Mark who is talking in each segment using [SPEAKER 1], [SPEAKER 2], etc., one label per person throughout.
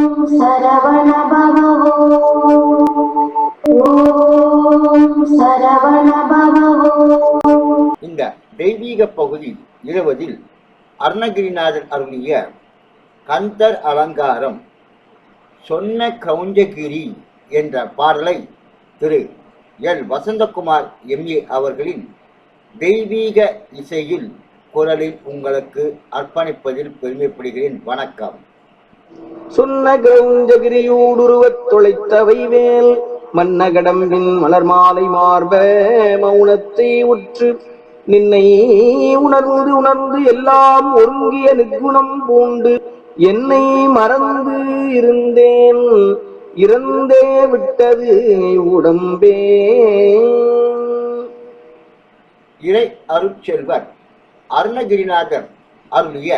[SPEAKER 1] சரவண பவவோ. ஓம் சரவண
[SPEAKER 2] இந்த தெய்வீக பகுதி இருபதில் அருணகிரிநாதர் அருளிய கந்தர் அலங்காரம் சொன்ன கவுஞ்சகிரி என்ற பாடலை திரு. எல். வசந்தகுமார் எம்ஏ அவர்களின் தெய்வீக இசையில் குரலில் உங்களுக்கு அர்ப்பணிப்பதில் பெருமைப்படுகிறேன். வணக்கம்.
[SPEAKER 3] சொன்ன கிரௌஞ்சகிரியூடுருவத் தொலைத்தவை வேல் மன்னகடம்பின் மலர் மாலை மார்ப மௌனத்தை உற்று நின்னை உணர்ந்து உணர்ந்து எல்லாம் ஒருங்கிய நிற்குணம் பூண்டு என்னை மறந்து இருந்தேன் இறந்தே விட்டது உடம்பே.
[SPEAKER 2] இறை அருட்செல்வர் அருணகிரிநாதர் அருளிய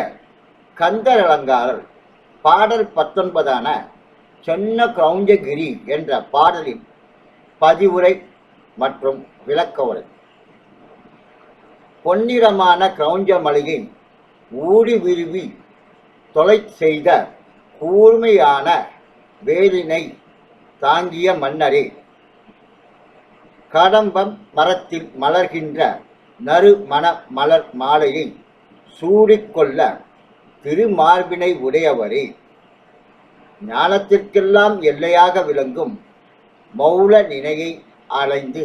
[SPEAKER 2] கந்தர் அலங்காரர் பாடல் பத்தொன்பதான சொன்ன கிரௌஞ்சகிரி என்ற பாடலின் பதிவுரை மற்றும் விளக்கவுரை. பொன்னிறமான கிரௌஞ்சமலையின் ஊடி விருவி தொலை செய்த கூர்மையான வேலினை தாங்கிய மன்னரே கடம்பம் மரத்தில் மலர்கின்ற நறுமண மலர் மாலையை சூடிக்கொள்ள திருமார்பினை உடையவரே. ஞானத்திற்கெல்லாம் எல்லையாக விளங்கும் மௌல நினையை அலைந்து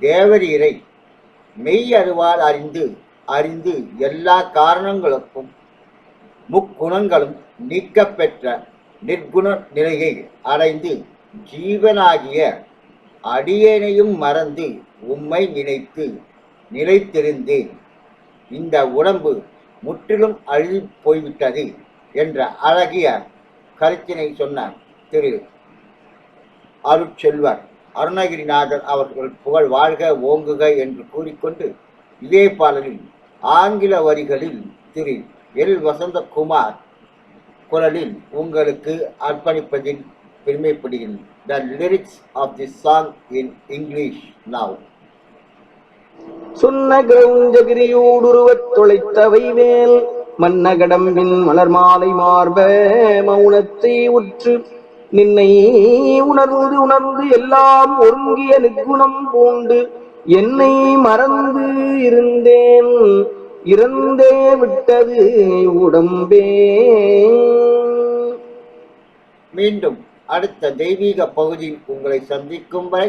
[SPEAKER 2] தேவரீரை மெய் அறிவால் அறிந்து அறிந்து எல்லா காரணங்களுக்கும் முக்குணங்களும் நீக்கப்பெற்ற நிர்குண நிலையை அடைந்து ஜீவனாகிய அடியேனையும் மறந்து உம்மை நினைத்து நிலைத்திருந்தேன். இந்த உடம்பு முற்றிலும் அழுகி போய்விட்டது என்ற அழகிய கருத்தினை சொன்ன திரு அருட்செல்வர். அருணகிரிநாதர் அவர்கள் புகழ் வாழ்க ஓங்குக என்று கூறிக்கொண்டு இதே பாடலில் ஆங்கில வரிகளில் திரு எல். வசந்தகுமார் குரலில் உங்களுக்கு அர்ப்பணிப்பதில் பெருமைப்படுகிறேன். The lyrics of the song in English now
[SPEAKER 3] சொன்ன கிரௌஞ்சகிரியூடுருவத் தொலைத்தவை வேல் மன்னகடம்பின் மலர் மாலை மார்ப மௌனத்தை உற்று நின்னை உணர்ந்து உணர்ந்து எல்லாம் ஒருங்கிய நிற்குணம் பூண்டு என்னை மறந்து இருந்தேன். இறந்தே விட்டது உடம்பே.
[SPEAKER 2] மீண்டும் அடுத்த தெய்வீக பகுதியில் உங்களை சந்திக்கும் வரை